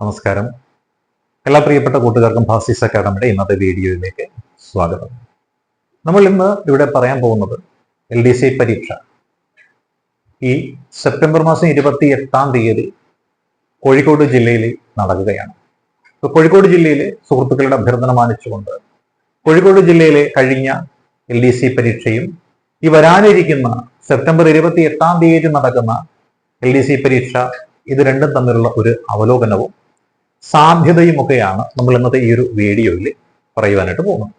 നമസ്കാരം. എല്ലാ പ്രിയപ്പെട്ട കൂട്ടുകാർക്കും ഫാസിസ് അക്കാഡമിയുടെ ഇന്നത്തെ വീഡിയോയിലേക്ക് സ്വാഗതം. നമ്മൾ ഇന്ന് ഇവിടെ പറയാൻ പോകുന്നത് എൽ ഡി സി പരീക്ഷ. ഈ സെപ്റ്റംബർ മാസം ഇരുപത്തി എട്ടാം തീയതി കോഴിക്കോട് ജില്ലയിൽ നടക്കുകയാണ്. ഇപ്പൊ കോഴിക്കോട് ജില്ലയിലെ സുഹൃത്തുക്കളുടെ അഭ്യർത്ഥന മാനിച്ചുകൊണ്ട് കോഴിക്കോട് ജില്ലയിലെ കഴിഞ്ഞ എൽ ഡി സി പരീക്ഷയും ഈ വരാനിരിക്കുന്ന സെപ്റ്റംബർ ഇരുപത്തി എട്ടാം തീയതി നടക്കുന്ന എൽ ഡി സി പരീക്ഷ ഇത് രണ്ടും തമ്മിലുള്ള ഒരു അവലോകനവും സാധ്യതയും ഒക്കെയാണ് നമ്മൾ ഇന്നത്തെ ഈ ഒരു വീഡിയോയിൽ പറയുവാനായിട്ട് പോകുന്നത്.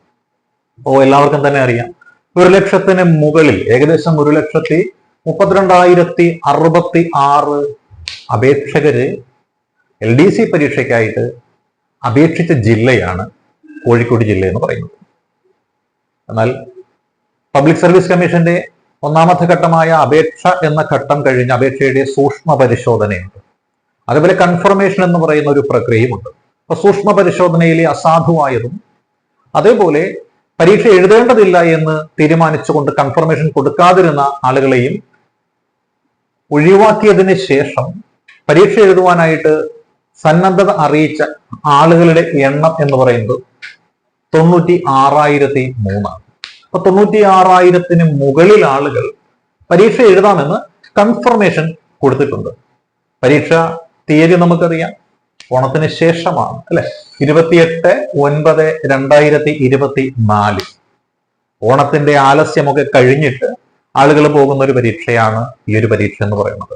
അപ്പോൾ എല്ലാവർക്കും തന്നെ അറിയാം ഒരു ലക്ഷത്തിന് മുകളിൽ ഏകദേശം ഒരു ലക്ഷത്തി മുപ്പത്തിരണ്ടായിരത്തി അറുപത്തി ആറ് അപേക്ഷകര് എൽ ഡി സി പരീക്ഷയ്ക്കായിട്ട് അപേക്ഷിച്ച ജില്ലയാണ് കോഴിക്കോട് ജില്ല എന്ന് പറയുന്നത്. എന്നാൽ പബ്ലിക് സർവീസ് കമ്മീഷന്റെ ഒന്നാമത്തെ ഘട്ടമായ അപേക്ഷ എന്ന ഘട്ടം കഴിഞ്ഞ് അപേക്ഷയുടെ സൂക്ഷ്മ പരിശോധനയുണ്ട്. അതുപോലെ കൺഫർമേഷൻ എന്ന് പറയുന്ന ഒരു പ്രക്രിയയുമുണ്ട്. അപ്പൊ സൂക്ഷ്മ പരിശോധനയിലെ അസാധുവായതും അതേപോലെ പരീക്ഷ എഴുതേണ്ടതില്ല എന്ന് തീരുമാനിച്ചുകൊണ്ട് കൺഫർമേഷൻ കൊടുക്കാതിരുന്ന ആളുകളെയും ഒഴിവാക്കിയതിന് ശേഷം പരീക്ഷ എഴുതുവാനായിട്ട് സന്നദ്ധത അറിയിച്ച ആളുകളുടെ എണ്ണം എന്ന് പറയുന്നത് തൊണ്ണൂറ്റി ആറായിരത്തി മൂന്നാണ്. അപ്പൊ തൊണ്ണൂറ്റി ആറായിരത്തിന് മുകളിൽ ആളുകൾ പരീക്ഷ എഴുതാമെന്ന് കൺഫർമേഷൻ കൊടുത്തിട്ടുണ്ട്. പരീക്ഷ തീയതി നമുക്കറിയാം. ഓണത്തിന് ശേഷമാണ് അല്ലെ? ഇരുപത്തിയെട്ട് ഒൻപത് രണ്ടായിരത്തി ഇരുപത്തി നാല് ഓണത്തിന്റെ ആലസ്യമൊക്കെ കഴിഞ്ഞിട്ട് ആളുകൾ പോകുന്ന ഒരു പരീക്ഷയാണ് ഈ ഒരു പരീക്ഷ എന്ന് പറയുന്നത്.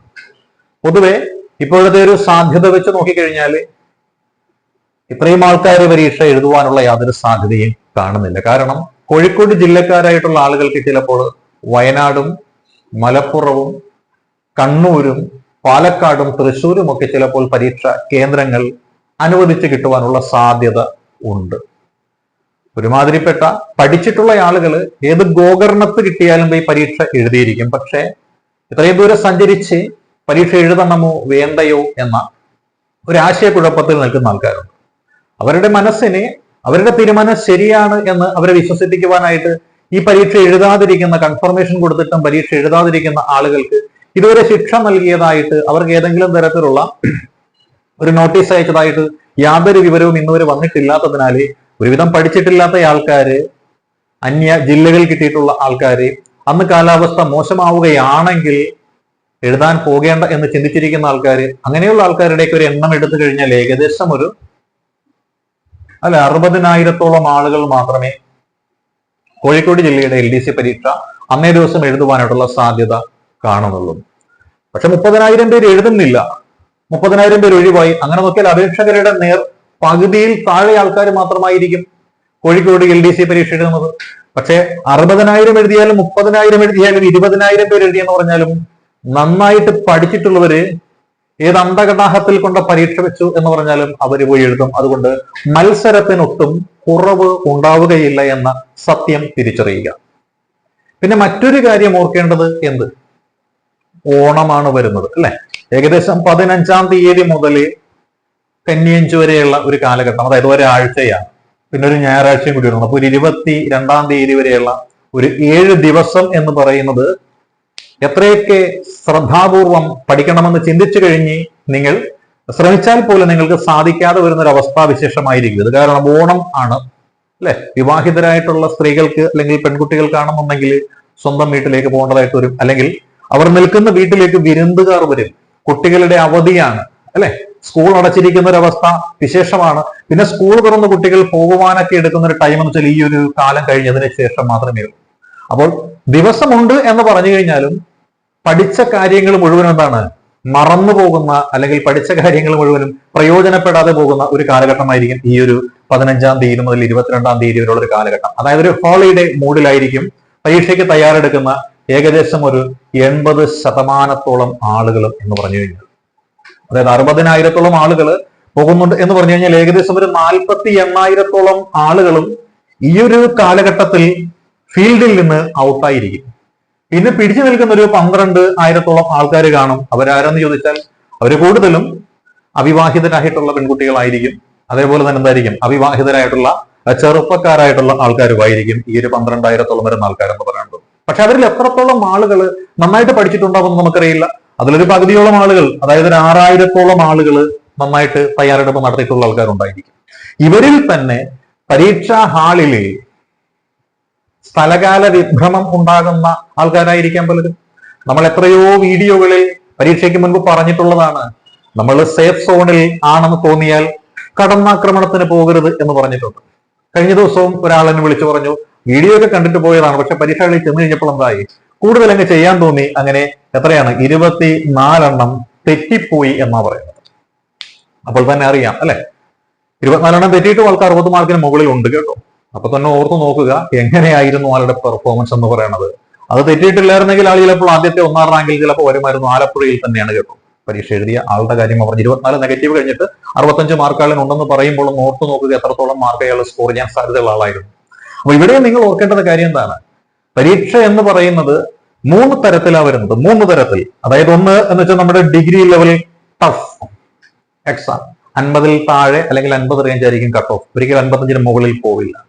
പൊതുവെ ഇപ്പോഴത്തെ ഒരു സാധ്യത വെച്ച് നോക്കിക്കഴിഞ്ഞാൽ ഇത്രയും ആൾക്കാർ പരീക്ഷ എഴുതുവാനുള്ള യാതൊരു സാധ്യതയും കാണുന്നില്ല. കാരണം കോഴിക്കോട് ജില്ലക്കാരായിട്ടുള്ള ആളുകൾക്ക് ചിലപ്പോൾ വയനാടും മലപ്പുറവും കണ്ണൂരും പാലക്കാടും തൃശ്ശൂരും ഒക്കെ ചിലപ്പോൾ പരീക്ഷ കേന്ദ്രങ്ങൾ അനുവദിച്ച് കിട്ടുവാനുള്ള സാധ്യത ഉണ്ട്. ഒരുമാതിരിപ്പെട്ട പഠിച്ചിട്ടുള്ള ആളുകൾ ഏത് ഗോകർണത്ത് കിട്ടിയാലും പോയി പരീക്ഷ എഴുതിയിരിക്കും. പക്ഷേ ഇത്രയും ദൂരം സഞ്ചരിച്ച് പരീക്ഷ എഴുതണമോ വേണ്ടയോ എന്ന ഒരു ആശയക്കുഴപ്പത്തിൽ നിൽക്കുന്ന ആൾക്കാരുണ്ട്. അവരുടെ മനസ്സിനെ അവരുടെ തീരുമാനം ശരിയാണ് എന്ന് അവരെ വിശ്വസിപ്പിക്കുവാനായിട്ട് ഈ പരീക്ഷ എഴുതാതിരിക്കുന്ന കൺഫർമേഷൻ കൊടുത്തിട്ടും പരീക്ഷ എഴുതാതിരിക്കുന്ന ആളുകൾക്ക് ഇതുവരെ ശിക്ഷ നൽകിയതായിട്ട് അവർക്ക് ഏതെങ്കിലും തരത്തിലുള്ള ഒരു നോട്ടീസ് അയച്ചതായിട്ട് യാതൊരു വിവരവും ഇന്നുവരെ വന്നിട്ടില്ലാത്തതിനാല് ഒരുവിധം പഠിച്ചിട്ടില്ലാത്ത ആൾക്കാര് അന്യ ജില്ലകൾ കിട്ടിയിട്ടുള്ള ആൾക്കാര് അന്ന് കാലാവസ്ഥ മോശമാവുകയാണെങ്കിൽ എഴുതാൻ പോകേണ്ട എന്ന് ചിന്തിച്ചിരിക്കുന്ന ആൾക്കാർ അങ്ങനെയുള്ള ആൾക്കാരുടെയൊക്കെ ഒരു എണ്ണം എടുത്തു കഴിഞ്ഞാൽ ഏകദേശം ഒരു അല്ല അറുപതിനായിരത്തോളം ആളുകൾ മാത്രമേ കോഴിക്കോട് ജില്ലയുടെ എൽ ഡി സി പരീക്ഷ അന്നേ ദിവസം എഴുതുവാനായിട്ടുള്ള സാധ്യത കാണുന്നുള്ളൂ. പക്ഷെ മുപ്പതിനായിരം പേര് എഴുതുന്നില്ല. മുപ്പതിനായിരം പേര് ഒഴിവായി. അങ്ങനെ നോക്കിയാൽ അപേക്ഷകരുടെ നേർ പകുതിയിൽ താഴെ ആൾക്കാർ മാത്രമായിരിക്കും കോഴിക്കോട് എൽ ഡി സി പരീക്ഷ എഴുതുന്നത്. പക്ഷെ അറുപതിനായിരം എഴുതിയാലും മുപ്പതിനായിരം എഴുതിയാലും ഇരുപതിനായിരം പേര് എഴുതിയെന്ന് പറഞ്ഞാലും നന്നായിട്ട് പഠിച്ചിട്ടുള്ളവര് ഏത് അന്ധകടാഹത്തിൽ കൊണ്ട പരീക്ഷ വെച്ചു എന്ന് പറഞ്ഞാലും അവർ പോയി എഴുതും. അതുകൊണ്ട് മത്സരത്തിനൊട്ടും കുറവ് ഉണ്ടാവുകയില്ല എന്ന സത്യം തിരിച്ചറിയുക. പിന്നെ മറ്റൊരു കാര്യം ഓർക്കേണ്ടത് എന്ത്? ഓണമാണ് വരുന്നത് അല്ലെ? ഏകദേശം പതിനഞ്ചാം തീയതി മുതൽ കന്നിയഞ്ച് വരെയുള്ള ഒരു കാലഘട്ടം അതായത് ഒരാഴ്ചയാണ്. പിന്നെ ഒരു ഞായറാഴ്ചയും കൂടി വരുന്നത് അപ്പൊ ഒരു ഇരുപത്തി രണ്ടാം തീയതി വരെയുള്ള ഒരു ഏഴ് ദിവസം എന്ന് പറയുന്നത് എത്രയൊക്കെ ശ്രദ്ധാപൂർവം പഠിക്കണമെന്ന് ചിന്തിച്ചു കഴിഞ്ഞ് നിങ്ങൾ ശ്രമിച്ചാൽ പോലും നിങ്ങൾക്ക് സാധിക്കാതെ വരുന്ന ഒരു അവസ്ഥാവിശേഷമായിരിക്കും ഇത് കാരണം ഓണം ആണ് അല്ലെ? വിവാഹിതരായിട്ടുള്ള സ്ത്രീകൾക്ക് അല്ലെങ്കിൽ പെൺകുട്ടികൾക്കാണെന്നുണ്ടെങ്കിൽ സ്വന്തം വീട്ടിലേക്ക് പോകേണ്ടതായിട്ട് വരും. അല്ലെങ്കിൽ അവർ നിൽക്കുന്ന വീട്ടിലേക്ക് വിരുന്നുകാർ വരും. കുട്ടികളുടെ അവധിയാണ് അല്ലെ? സ്കൂൾ അടച്ചിരിക്കുന്ന ഒരു അവസ്ഥ വിശേഷമാണ്. പിന്നെ സ്കൂൾ തുറന്ന് കുട്ടികൾ പോകുവാനൊക്കെ എടുക്കുന്ന ഒരു ടൈം എന്ന് വെച്ചാൽ ഈ ഒരു കാലം കഴിഞ്ഞതിന് ശേഷം മാത്രമേ ഉള്ളൂ. അപ്പോൾ ദിവസമുണ്ട് എന്ന് പറഞ്ഞു കഴിഞ്ഞാലും പഠിച്ച കാര്യങ്ങൾ മുഴുവൻ എന്താണ്? മറന്നു പോകുന്ന അല്ലെങ്കിൽ പഠിച്ച കാര്യങ്ങൾ മുഴുവനും പ്രയോജനപ്പെടാതെ പോകുന്ന ഒരു കാലഘട്ടമായിരിക്കും ഈ ഒരു പതിനഞ്ചാം തീയതി മുതൽ ഇരുപത്തിരണ്ടാം തീയതി വരെയുള്ള ഒരു കാലഘട്ടം. അതായത് ഒരു ഹോളിഡേ മൂഡിലായിരിക്കും പരീക്ഷയ്ക്ക് തയ്യാറെടുക്കുന്ന ഏകദേശം ഒരു എൺപത് ശതമാനത്തോളം ആളുകൾ എന്ന് പറഞ്ഞു കഴിഞ്ഞാൽ. അതായത് അറുപതിനായിരത്തോളം ആളുകൾ പോകുന്നുണ്ട് എന്ന് പറഞ്ഞു കഴിഞ്ഞാൽ ഏകദേശം ഒരു നാൽപ്പത്തി എണ്ണായിരത്തോളം ആളുകളും ഈ ഒരു കാലഘട്ടത്തിൽ ഫീൽഡിൽ നിന്ന് ഔട്ടായിരിക്കും. പിന്നെ പിടിച്ചു നിൽക്കുന്ന ഒരു പന്ത്രണ്ട് ആയിരത്തോളം ആൾക്കാർ കാണും. അവരാരെന്ന് ചോദിച്ചാൽ അവർ കൂടുതലും അവിവാഹിതരായിട്ടുള്ള പെൺകുട്ടികളായിരിക്കും. അതേപോലെ തന്നെ എന്തായിരിക്കും? അവിവാഹിതരായിട്ടുള്ള ചെറുപ്പക്കാരായിട്ടുള്ള ആൾക്കാരുമായിരിക്കും ഈ ഒരു പന്ത്രണ്ടായിരത്തോളം വരുന്ന ആൾക്കാരെന്ന് പറയുന്നത് പക്ഷെ അവരിൽ എത്രത്തോളം ആളുകൾ നന്നായിട്ട് പഠിച്ചിട്ടുണ്ടാവുമെന്ന് നമുക്കറിയില്ല. അതിലൊരു പകുതിയോളം ആളുകൾ അതായത് ഒരു ആറായിരത്തോളം ആളുകൾ നന്നായിട്ട് തയ്യാറെടുപ്പ് നടത്തിയിട്ടുള്ള ആൾക്കാരുണ്ടായിരിക്കും. ഇവരിൽ തന്നെ പരീക്ഷാ ഹാളിലെ സ്ഥലകാല വിഭ്രമം ഉണ്ടാകുന്ന ആൾക്കാരായിരിക്കാം പലരും. നമ്മൾ എത്രയോ വീഡിയോകളിൽ പരീക്ഷയ്ക്ക് മുൻപ് പറഞ്ഞിട്ടുള്ളതാണ് നമ്മൾ സേഫ് സോണിൽ ആണെന്ന് തോന്നിയാൽ കടന്നാക്രമണത്തിന് പോകരുത് എന്ന് പറഞ്ഞിട്ടുണ്ട്. കഴിഞ്ഞ ദിവസവും ഒരാളെന്നെ വിളിച്ചു പറഞ്ഞു വീഡിയോ ഒക്കെ കണ്ടിട്ട് പോയതാണ്. പക്ഷെ പരീക്ഷകളിൽ ചെന്ന് കഴിഞ്ഞപ്പോൾ എന്തായി? കൂടുതൽ അങ്ങ് ചെയ്യാൻ തോന്നി. അങ്ങനെ എത്രയാണ്? ഇരുപത്തി നാലെണ്ണം തെറ്റിപ്പോയി എന്നാ പറയുന്നത്. അപ്പോൾ തന്നെ അറിയാം അല്ലെ? ഇരുപത്തിനാലെണ്ണം തെറ്റിയിട്ടും ആൾക്ക് അറുപത് മാർക്കിന് മുകളിൽ ഉണ്ട് കേട്ടോ. അപ്പൊ തന്നെ ഓർത്തു നോക്കുക എങ്ങനെയായിരുന്നു ആളുടെ പെർഫോമൻസ് എന്ന് പറയുന്നത്? അത് തെറ്റിയിട്ടില്ലായിരുന്നെങ്കിൽ ആൾ ചിലപ്പോൾ ആദ്യത്തെ ഒന്നാം റാങ്കിൽ ചിലപ്പോൾ വരുമായിരുന്നു ആലപ്പുഴയിൽ തന്നെയാണ് കേട്ടോ പരീക്ഷ എഴുതിയ ആളുടെ കാര്യം. പറഞ്ഞു ഇരുപത്തിനാല് നെഗറ്റീവ് കഴിഞ്ഞിട്ട് അറുപത്തഞ്ച് മാർക്ക് ഉണ്ടെന്ന് പറയുമ്പോൾ ഓർത്ത് നോക്കുക എത്രത്തോളം മാർക്ക് അയാൾ സ്കോർ ചെയ്യാൻ സാധ്യതയുള്ള ആളായിരുന്നു. അപ്പൊ ഇവിടെ നിങ്ങൾ ഓർക്കേണ്ടത് കാര്യം എന്താണ്? പരീക്ഷ എന്ന് പറയുന്നത് മൂന്ന് തരത്തിലാണ് വരുന്നത്. മൂന്ന് തരത്തിൽ. അതായത് ഒന്ന് എന്ന് വെച്ചാൽ നമ്മുടെ ഡിഗ്രി ലെവൽ ടഫ് എക്സാം അൻപതിൽ താഴെ അല്ലെങ്കിൽ അൻപത് റേഞ്ച് ആയിരിക്കും കട്ട് ഓഫ് ഒരിക്കലും അൻപത്തഞ്ചിന് മുകളിൽ പോവില്ല.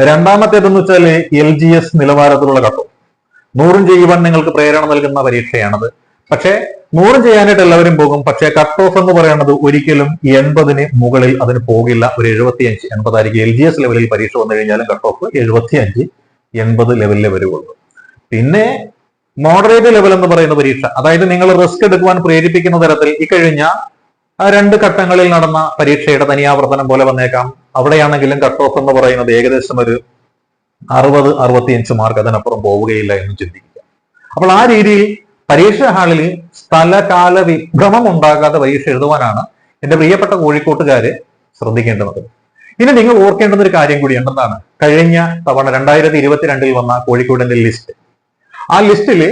രണ്ടാമത്തേതെന്ന് വെച്ചാൽ എൽ ജി എസ് നിലവാരത്തിലുള്ള കട്ട് ഓഫ് നൂറും ചെയ്യുവാൻ നിങ്ങൾക്ക് പ്രേരണ നൽകുന്ന പരീക്ഷയാണത്. പക്ഷേ നൂറ് ചെയ്യാനായിട്ട് എല്ലാവരും പോകും. പക്ഷേ കട്ട് ഓഫ് എന്ന് പറയുന്നത് ഒരിക്കലും എൺപതിന് മുകളിൽ അതിന് പോകില്ല. ഒരു എഴുപത്തിയഞ്ച് എൺപതായിരിക്കും. എൽ ജി എസ് ലെവലിൽ പരീക്ഷ വന്നു കഴിഞ്ഞാലും കട്ട് ഓഫ് എഴുപത്തിയഞ്ച് എൺപത് ലെവലിലെ വരുവുള്ളൂ. പിന്നെ മോഡറേറ്റ് ലെവൽ എന്ന് പറയുന്ന പരീക്ഷ. അതായത് നിങ്ങൾ റിസ്ക് എടുക്കുവാൻ പ്രേരിപ്പിക്കുന്ന തരത്തിൽ ഇക്കഴിഞ്ഞ രണ്ട് ഘട്ടങ്ങളിൽ നടന്ന പരീക്ഷയുടെ തനിയാവർത്തനം പോലെ വന്നേക്കാം. അവിടെയാണെങ്കിലും കട്ട് ഓഫ് എന്ന് പറയുന്നത് ഏകദേശം ഒരു അറുപത് അറുപത്തിയഞ്ച് മാർക്ക് അതിനപ്പുറം പോവുകയില്ല എന്ന് ചിന്തിക്കുക. അപ്പോൾ ആ രീതിയിൽ പരീക്ഷ ഹാളിൽ സ്ഥലകാല വിഭ്രമം ഉണ്ടാകാതെ പരീക്ഷ എഴുതുവാനാണ് എന്റെ പ്രിയപ്പെട്ട കോഴിക്കോട്ടുകാര് ശ്രദ്ധിക്കേണ്ടത്. ഇനി നിങ്ങൾ ഓർക്കേണ്ടുന്ന ഒരു കാര്യം കൂടി ഉണ്ടെന്നാണ് കഴിഞ്ഞ തവണ രണ്ടായിരത്തി ഇരുപത്തിരണ്ടിൽ വന്ന കോഴിക്കോടിന്റെ ലിസ്റ്റ്. ആ ലിസ്റ്റിൽ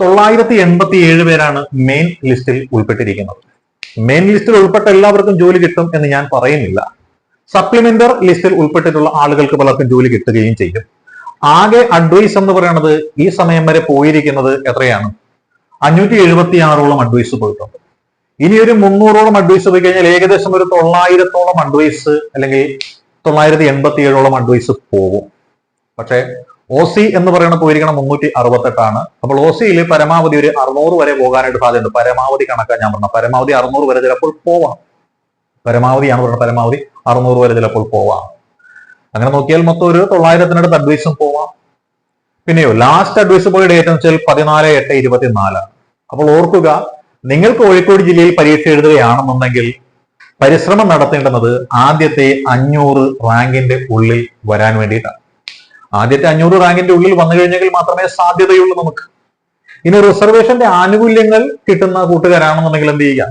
തൊള്ളായിരത്തി എൺപത്തി ഏഴ് പേരാണ് മെയിൻ ലിസ്റ്റിൽ ഉൾപ്പെട്ടിരിക്കുന്നത്. മെയിൻ ലിസ്റ്റിൽ ഉൾപ്പെട്ട എല്ലാവർക്കും ജോലി കിട്ടും എന്ന് ഞാൻ പറയുന്നില്ല. സപ്ലിമെന്റർ ലിസ്റ്റിൽ ഉൾപ്പെട്ടിട്ടുള്ള ആളുകൾക്ക് പലർക്കും ജോലി കിട്ടുകയും ചെയ്യും. ആകെ അഡ്വൈസ് എന്ന് പറയുന്നത് ഈ സമയം വരെ പോയിരിക്കുന്നത് എത്രയാണ്? അഞ്ഞൂറ്റി എഴുപത്തി ആറോളം അഡ്വൈസ് പോയിട്ടുണ്ട്. ഇനി ഒരു മുന്നൂറോളം അഡ്വൈസ് പോയി കഴിഞ്ഞാൽ ഏകദേശം ഒരു തൊള്ളായിരത്തോളം അഡ്വൈസ് അല്ലെങ്കിൽ തൊള്ളായിരത്തി എൺപത്തി ഏഴോളം അഡ്വൈസ് പോകും. പക്ഷെ ഒ സി എന്ന് പറയുന്ന പോയിരിക്കണം മുന്നൂറ്റി അറുപത്തെട്ടാണ് അപ്പോൾ ഒ സിയിൽ പരമാവധി ഒരു അറുന്നൂറ് വരെ പോകാനായിട്ട് സാധ്യതയുണ്ട്. പരമാവധി കണക്കാൻ ഞാൻ പറഞ്ഞത്. പരമാവധി അറുന്നൂറ് വരെ ചിലപ്പോൾ പോവാം. പരമാവധിയാണ് പറഞ്ഞത്. പരമാവധി അറുന്നൂറ് വരെ ചിലപ്പോൾ പോവാം. അങ്ങനെ നോക്കിയാൽ മൊത്തം ഒരു തൊള്ളായിരത്തിനടുത്ത് അഡ്വൈസും പോവാം. പിന്നെയോ ലാസ്റ്റ് അഡ്വൈസ് പോയ ഡേറ്റ് എന്ന് വെച്ചാൽ പതിനാല് എട്ട് ഇരുപത്തിനാലാണ്. അപ്പോൾ ഓർക്കുക നിങ്ങൾ കോഴിക്കോട് ജില്ലയിൽ പരീക്ഷ എഴുതുകയാണെന്നുണ്ടെങ്കിൽ പരിശ്രമം നടത്തേണ്ടുന്നത് ആദ്യത്തെ അഞ്ഞൂറ് റാങ്കിന്റെ ഉള്ളിൽ വരാൻ വേണ്ടിയിട്ടാണ്. ആദ്യത്തെ അഞ്ഞൂറ് റാങ്കിന്റെ ഉള്ളിൽ വന്നു കഴിഞ്ഞെങ്കിൽ മാത്രമേ സാധ്യതയുള്ളൂ നമുക്ക്. ഇനി റിസർവേഷന്റെ ആനുകൂല്യങ്ങൾ കിട്ടുന്ന കൂട്ടുകാരാണെന്നുണ്ടെങ്കിൽ എന്ത് ചെയ്യുക?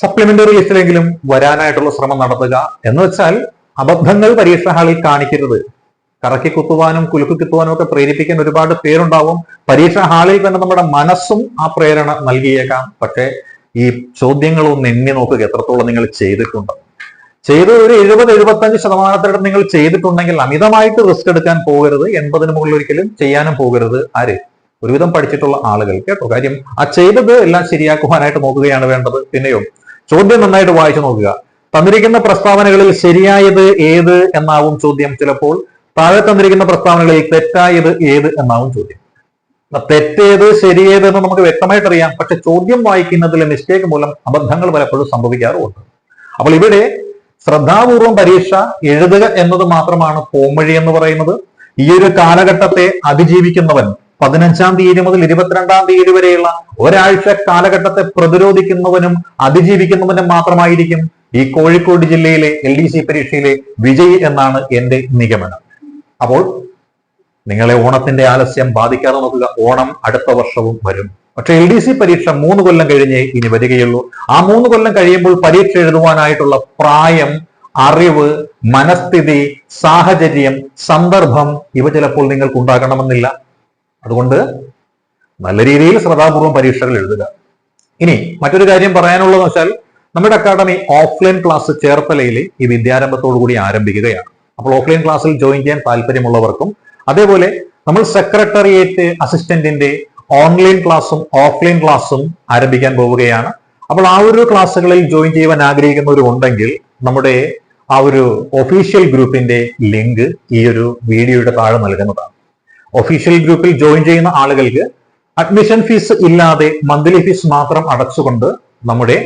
സപ്ലിമെന്ററി ലിസ്റ്റിലെങ്കിലും വരാനായിട്ടുള്ള ശ്രമം നടത്തുക. എന്ന് വെച്ചാൽ അബദ്ധങ്ങൾ പരീക്ഷാ ഹാളിൽ കാണിക്കരുത്. കറക്കി കുത്തുവാനും കുലുക്കി കുത്തുവാനും ഒക്കെ പ്രേരിപ്പിക്കാൻ ഒരുപാട് പേരുണ്ടാവും. പരീക്ഷാ ഹാളിൽ തന്നെ നമ്മുടെ മനസ്സും ആ പ്രേരണ നൽകിയേക്കാം. പക്ഷേ ഈ ചോദ്യങ്ങളൊന്ന് എണ്ണി നോക്കുക എത്രത്തോളം നിങ്ങൾ ചെയ്തിട്ടുണ്ട്. ചെയ്ത് ഒരു എഴുപത് എഴുപത്തഞ്ച് ശതമാനത്തിനടുത്ത് നിങ്ങൾ ചെയ്തിട്ടുണ്ടെങ്കിൽ അമിതമായിട്ട് റിസ്ക് എടുക്കാൻ പോകരുത്. എൺപതിന് മുകളിൽ ഒരിക്കലും ചെയ്യാനും പോകരുത്. ആര്? ഒരുവിധം പഠിച്ചിട്ടുള്ള ആളുകൾ. കേട്ടോ കാര്യം ആ ചെയ്തത് എല്ലാം ശരിയാക്കുവാനായിട്ട് നോക്കുകയാണ് വേണ്ടത്. പിന്നെയോ ചോദ്യം നന്നായിട്ട് വായിച്ചു നോക്കുക. തന്നിരിക്കുന്ന പ്രസ്താവനകളിൽ ശരിയായത് ഏത് എന്നാവും ചോദ്യം ചിലപ്പോൾ. താഴെ തന്നിരിക്കുന്ന പ്രസ്താവനകളിൽ തെറ്റായത് ഏത് എന്നാവും ചോദ്യം. തെറ്റേത് ശരിയേത് എന്ന് നമുക്ക് വ്യക്തമായിട്ട് അറിയാം പക്ഷെ ചോദ്യം വായിക്കുന്നതിലെ മിസ്റ്റേക്ക് മൂലം അബദ്ധങ്ങൾ പലപ്പോഴും സംഭവിക്കാറുമുണ്ട്. അപ്പോൾ ഇവിടെ ശ്രദ്ധാപൂർവം പരീക്ഷ എഴുതുക എന്നത് മാത്രമാണ് പോംവഴി എന്ന് പറയുന്നത്. ഈ ഒരു കാലഘട്ടത്തെ അതിജീവിക്കുന്നവൻ പതിനഞ്ചാം തീയതി മുതൽ ഇരുപത്തിരണ്ടാം തീയതി വരെയുള്ള ഒരാഴ്ച കാലഘട്ടത്തെ പ്രതിരോധിക്കുന്നവനും അതിജീവിക്കുന്നവനും മാത്രമായിരിക്കും ഈ കോഴിക്കോട് ജില്ലയിലെ എൽ ഡി സി പരീക്ഷയിലെ വിജയി എന്നാണ് എന്റെ നിഗമനം. അപ്പോൾ നിങ്ങളെ ഓണത്തിന്റെ ആലസ്യം ബാധിക്കാതെ നോക്കുക. ഓണം അടുത്ത വർഷവും വരും. പക്ഷെ എൽ ഡി സി പരീക്ഷ മൂന്ന് കൊല്ലം കഴിഞ്ഞേ ഇനി വരികയുള്ളൂ. ആ മൂന്ന് കൊല്ലം കഴിയുമ്പോൾ പരീക്ഷ എഴുതുവാനായിട്ടുള്ള പ്രായം അറിവ് മനസ്ഥിതി സാഹചര്യം സന്ദർഭം ഇവ ചിലപ്പോൾ നിങ്ങൾക്ക് ഉണ്ടാകണമെന്നില്ല. അതുകൊണ്ട് നല്ല രീതിയിൽ ശ്രദ്ധാപൂർവം പരീക്ഷകൾ എഴുതുക. ഇനി മറ്റൊരു കാര്യം പറയാനുള്ളതെന്ന് വെച്ചാൽ നമ്മുടെ അക്കാഡമി ഓഫ്ലൈൻ ക്ലാസ് ചേർത്തലയിൽ ഈ വിദ്യാരംഭത്തോടു കൂടി ആരംഭിക്കുകയാണ്. അപ്പോൾ ഓഫ്ലൈൻ ക്ലാസ്സിൽ ജോയിൻ ചെയ്യാൻ താല്പര്യമുള്ളവർക്കും അതേപോലെ നമ്മൾ സെക്രട്ടേറിയറ്റ് അസിസ്റ്റന്റിന്റെ ഓൺലൈൻ ക്ലാസ്സും ഓഫ്ലൈൻ ക്ലാസ്സും ആരംഭിക്കാൻ പോവുകയാണ്. അപ്പോൾ ആ ഒരു ക്ലാസ്സുകളിൽ ജോയിൻ ചെയ്യുവാൻ ആഗ്രഹിക്കുന്നവരുണ്ടെങ്കിൽ നമ്മുടെ ആ ഒരു ഒഫീഷ്യൽ ഗ്രൂപ്പിന്റെ ലിങ്ക് ഈ ഒരു വീഡിയോയുടെ താഴെ നൽകുന്നതാണ്. ഒഫീഷ്യൽ ഗ്രൂപ്പിൽ ജോയിൻ ചെയ്യുന്ന ആളുകൾക്ക് അഡ്മിഷൻ ഫീസ് ഇല്ലാതെ മന്ത്ലി ഫീസ് മാത്രം അടച്ചുകൊണ്ട് നമ്മുടെ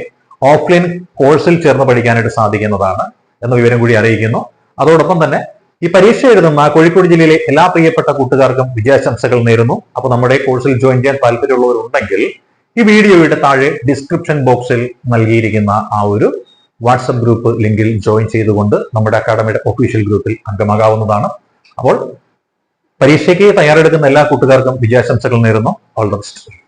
ഓഫ്ലൈൻ കോഴ്സിൽ ചേർന്ന് പഠിക്കാനായിട്ട് സാധിക്കുന്നതാണ് എന്ന വിവരം കൂടി അറിയിക്കുന്നു. അതോടൊപ്പം തന്നെ ഈ പരീക്ഷ എഴുതുന്ന കോഴിക്കോട് ജില്ലയിലെ എല്ലാ പ്രിയപ്പെട്ട കൂട്ടുകാർക്കും വിജയാശംസകൾ നേരുന്നു. അപ്പൊ നമ്മുടെ കോഴ്സിൽ ജോയിൻ ചെയ്യാൻ താല്പര്യമുള്ളവരുണ്ടെങ്കിൽ ഈ വീഡിയോയുടെ താഴെ ഡിസ്ക്രിപ്ഷൻ ബോക്സിൽ നൽകിയിരിക്കുന്ന ആ ഒരു വാട്സപ്പ് ഗ്രൂപ്പ് ലിങ്കിൽ ജോയിൻ ചെയ്തുകൊണ്ട് നമ്മുടെ അക്കാഡമിയുടെ ഒഫീഷ്യൽ ഗ്രൂപ്പിൽ അംഗമാകാവുന്നതാണ്. അപ്പോൾ പരീക്ഷയ്ക്ക് തയ്യാറെടുക്കുന്ന എല്ലാ കൂട്ടുകാർക്കും വിജയാശംസകൾ നേരുന്നു. All the best